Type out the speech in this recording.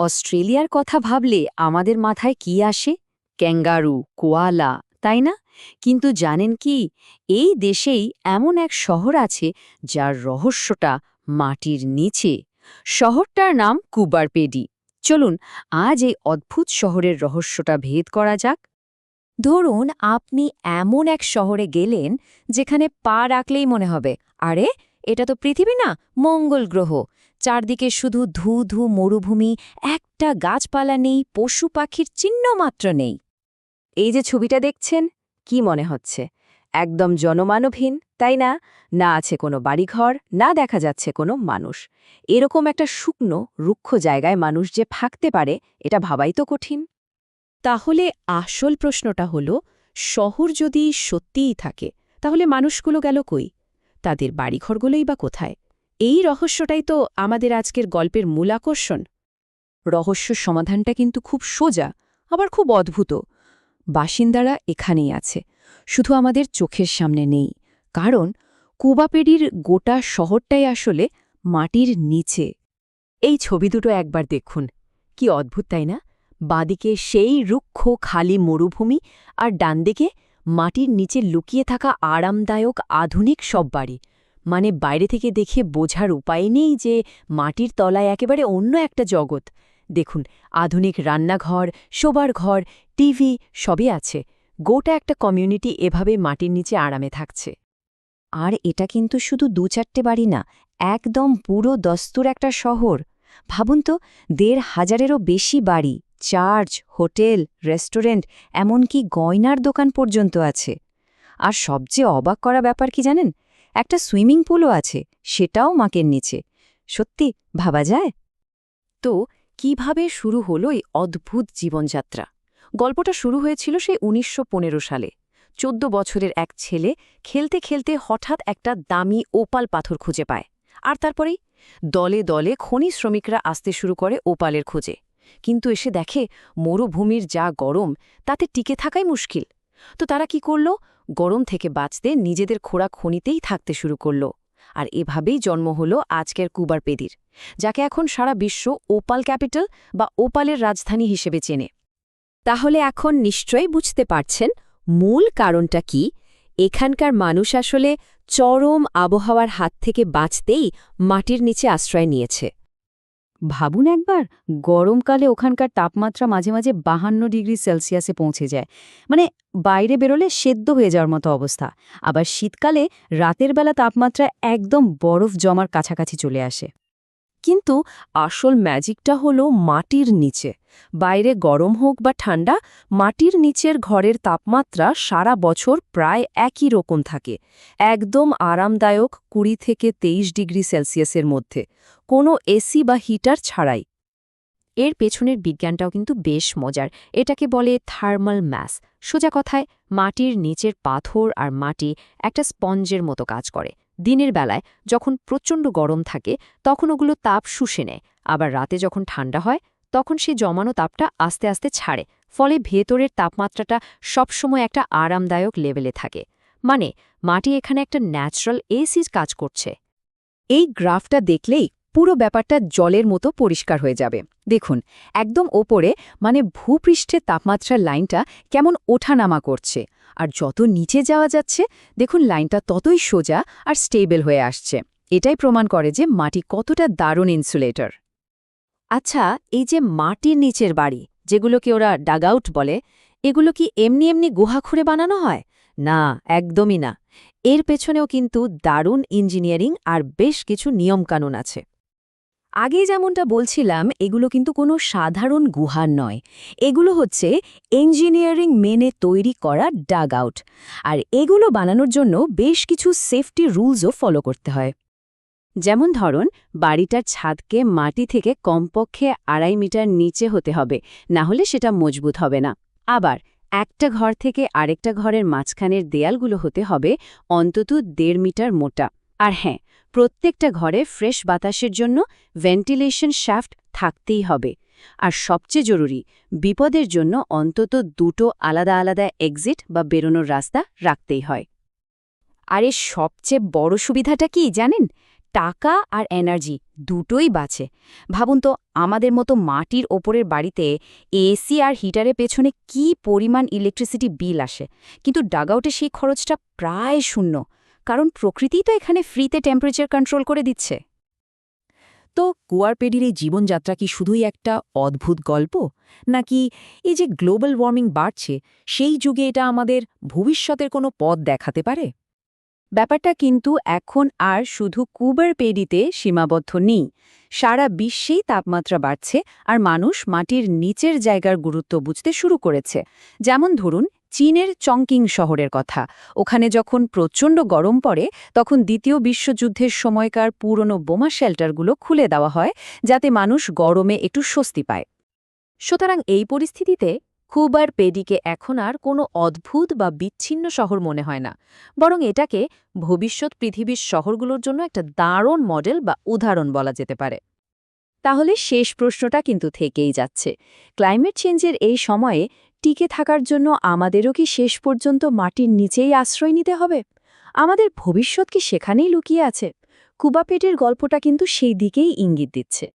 অস্ট্রেলিয়ার কথা ভাবলে আমাদের মাথায় কি আসে? ক্যাঙ্গারু, কোয়ালা, তাই না? কিন্তু জানেন কি, এই দেশেই এমন এক শহর আছে যার রহস্যটা মাটির নিচে। শহরটার নাম কুবারপেডি। চলুন, আজ এই অদ্ভুত শহরের রহস্যটা ভেদ করা যাক। ধরুন, আপনি এমন এক শহরে গেলেন যেখানে পা রাখলেই মনে হবে, আরে, এটা তো পৃথিবী না, মঙ্গল গ্রহ। চারদিকে শুধু ধু ধু মরুভূমি, একটা গাছপালা নেই, পশু পাখির চিহ্ন মাত্র নেই। এই যে ছবিটা দেখছেন, কি মনে হচ্ছে? একদম জনমানবহীন, তাই না? না আছে কোনো বাড়িঘর, না দেখা যাচ্ছে কোনো মানুষ। এরকম একটা শুকনো, রুক্ষ জায়গায় মানুষ যে থাকতে পারে, এটা ভাবাই তো কঠিন। তাহলে আসল প্রশ্নটা হল, শহর যদি সত্যিই থাকে, তাহলে মানুষগুলো গেল কই? তাদের বাড়িঘরগুলোই বা কোথায়? এই রহস্যটাই তো আমাদের আজকের গল্পের মূল আকর্ষণ। রহস্য সমাধানটা কিন্তু খুব সোজা, আবার খুব অদ্ভুত। বাসিন্দারা এখানেই আছে, শুধু আমাদের চোখের সামনে নেই। কারণ কুবাপেডির গোটা শহরটাই আসলে মাটির নিচে। এই ছবি দুটো একবার দেখুন। কি অদ্ভুত, তাই না? বাদিকে সেই রুক্ষ, খালি মরুভূমি আর ডানদিকে মাটির নিচে লুকিয়ে থাকা আরামদায়ক আধুনিক সব বাড়ি। মানে বাইরে থেকে দেখে বোঝার উপায় নেই যে মাটির তলায় একেবারে অন্য একটা জগৎ। দেখুন, আধুনিক রান্নাঘর, শোবার ঘর, টিভি সবই আছে। গোটা একটা কমিউনিটি এভাবে মাটির নিচে আরামে থাকছে। আর এটা কিন্তু শুধু দু চারটে বাড়ি না, একদম পুরো দস্তুর একটা শহর। ভাবুন তো, দেড় হাজারেরও বেশি বাড়ি, চার্চ, হোটেল, রেস্টুরেন্ট, এমনকি গয়নার দোকান পর্যন্ত আছে। আর সবচেয়ে অবাক করা ব্যাপার কি জানেন? একটা সুইমিং পুলও আছে, সেটাও মাকের নিচে। সত্যি, ভাবা যায়? তো, কীভাবে শুরু হলো এই অদ্ভুত জীবনযাত্রা? গল্পটা শুরু হয়েছিল সেই উনিশশো পনেরো সালে। চোদ্দ বছরের এক ছেলে খেলতে খেলতে হঠাৎ একটা দামি ওপাল পাথর খুঁজে পায়। আর তারপরেই? দলে দলে খনি শ্রমিকরা আসতে শুরু করে ওপালের খোঁজে। কিন্তু এসে দেখে, মরুভূমির যা গরম, তাতে টিকে থাকাই মুশকিল। তো তারা কি করল? গরম থেকে বাঁচতে নিজেদের খোড়া খনিতেই থাকতে শুরু করল। আর এভাবেই জন্ম হল আজকের কুবার পেদির, যাকে এখন সারা বিশ্ব ওপাল ক্যাপিটাল বা ওপালের রাজধানী হিসেবে চেনে। তাহলে এখন নিশ্চয়ই বুঝতে পারছেন মূল কারণটা কি? এখানকার মানুষ আসলে চরম আবহাওয়ার হাত থেকে বাঁচতেই মাটির নিচে আশ্রয় নিয়েছে। ভাবুন একবার, গরমকালে ওখানকার তাপমাত্রা মাঝে মাঝে বাহান্ন ডিগ্রি সেলসিয়াসে পৌঁছে যায়। মানে বাইরে বেরোলে সেদ্ধ হয়ে যাওয়ার মতো অবস্থা। আবার শীতকালে রাতের বেলা তাপমাত্রা একদম বরফ জমার কাছাকাছি চলে আসে। কিন্তু আসল ম্যাজিকটা হলো মাটির নিচে। বাইরে গরম হোক বা ঠান্ডা, মাটির নিচের ঘরের তাপমাত্রা সারা বছর প্রায় একই রকম থাকে। একদম আরামদায়ক কুড়ি থেকে তেইশ ডিগ্রি সেলসিয়াসের মধ্যে। কোনো এসি বা হিটার ছাড়াই। এর পেছনের বিজ্ঞানটাও কিন্তু বেশ মজার। এটাকে বলে থার্মাল ম্যাস। সোজা কথায়, মাটির নিচের পাথর আর মাটি একটা স্পঞ্জের মতো কাজ করে। দিনের বেলায় যখন প্রচণ্ড গরম থাকে, তখন ওগুলো তাপ শুষে নেয়। আবার রাতে যখন ঠান্ডা হয়, তখন সে জমানো তাপটা আস্তে আস্তে ছাড়ে, ফলে ভেতরের তাপমাত্রাটা সবসময় একটা আরামদায়ক লেভেলে থাকে। মানে মাটি এখানে একটা ন্যাচারাল এসির কাজ করছে। এই গ্রাফটা দেখলেই পুরো ব্যাপারটা জলের মতো পরিষ্কার হয়ে যাবে। দেখুন, একদম ওপরে মানে ভূপৃষ্ঠের তাপমাত্রার লাইনটা কেমন ওঠানামা করছে। আর যত নিচে যাওয়া যাচ্ছে, দেখুন লাইনটা ততই সোজা আর স্টেবল হয়ে আসছে। এটাই প্রমাণ করে যে মাটি কতটা দারুণ ইনসুলেটর। আচ্ছা এই যে মাটির নিচের বাড়ি, যেগুলোকে ওরা ডাগআউট বলে, এগুলো কি এমনি এমনি গুহা খুঁড়ে বানানো হয়? না, একদমই না। এর পেছনেও কিন্তু দারুণ ইঞ্জিনিয়ারিং আর বেশ কিছু নিয়মকানুন আছে। আগে যেমনটা বলছিলাম, এগুলো কিন্তু কোনো সাধারণ গুহার নয়। এগুলো হচ্ছে ইঞ্জিনিয়ারিং মেনে তৈরি করা ডাগ আউট আর এগুলো বানানোর জন্য বেশ কিছু সেফটি রুলসও ফলো করতে হয়। যেমন ধরুন, বাড়িটার ছাদকে মাটি থেকে কমপক্ষে আড়াই মিটার নিচে হতে হবে, না হলে সেটা মজবুত হবে না। আবার একটা ঘর থেকে আরেকটা ঘরের মাঝখানের দেয়ালগুলো হতে হবে অন্তত দেড় মিটার মোটা। আর হ্যাঁ প্রত্যেকটা ঘরে ফ্রেশ বাতাসের জন্য ভেন্টিলেশন শ্যাফট থাকতেই হবে। আর সবচেয়ে জরুরি, বিপদের জন্য অন্তত দুটো আলাদা আলাদা এক্সিট বা বেরোনোর রাস্তা রাখতেই হয়। আর এর সবচেয়ে বড় সুবিধাটা কি জানেন? টাকা আর এনার্জি দুটোই বাঁচে। ভাবুন তো, আমাদের মতো মাটির ওপরের বাড়িতে এসি আর হিটারের পেছনে কি পরিমাণ ইলেকট্রিসিটি বিল আসে। কিন্তু ডাগআউটে সেই খরচটা প্রায় শূন্য। কারণ প্রকৃতিই তো এখানে ফ্রিতে টেম্পারেচার কন্ট্রোল করে দিচ্ছে। তো কুয়ারপেডির এই জীবনযাত্রা কি শুধুই একটা অদ্ভুত গল্প? নাকি এই যে গ্লোবাল ওয়ার্মিং বাড়ছে, সেই যুগে এটা আমাদের ভবিষ্যতের কোনো পথ দেখাতে পারে? ব্যাপারটা কিন্তু এখন আর শুধু কুবার পেডিতে সীমাবদ্ধ নেই। সারা বিশ্বেই তাপমাত্রা বাড়ছে আর মানুষ মাটির নিচের জায়গার গুরুত্ব বুঝতে শুরু করেছে। যেমন ধরুন চীনের চংকিং শহরের কথা। ওখানে যখন প্রচণ্ড গরম পড়ে, তখন দ্বিতীয় বিশ্বযুদ্ধের সময়কার পুরনো বোমা শেল্টারগুলো খুলে দেওয়া হয়, যাতে মানুষ গরমে একটু স্বস্তি পায়। সুতরাং এই পরিস্থিতিতে কুবার পেডিকে এখন আর কোনো অদ্ভুত বা বিচ্ছিন্ন শহর মনে হয় না। বরং এটাকে ভবিষ্যৎ পৃথিবীর শহরগুলোর জন্য একটা দারুণ মডেল বা উদাহরণ বলা যেতে পারে। তাহলে শেষ প্রশ্নটা কিন্তু থেকেই যাচ্ছে। ক্লাইমেট চেঞ্জের এই সময়ে টিকে থাকার জন্য আমাদেরও কি শেষ পর্যন্ত মাটির নিচেই আশ্রয় নিতে হবে? আমাদের ভবিষ্যৎ কি সেখানেই লুকিয়ে আছে? কুবাপেটের গল্পটা কিন্তু সেই দিকেই ইঙ্গিত দিচ্ছে।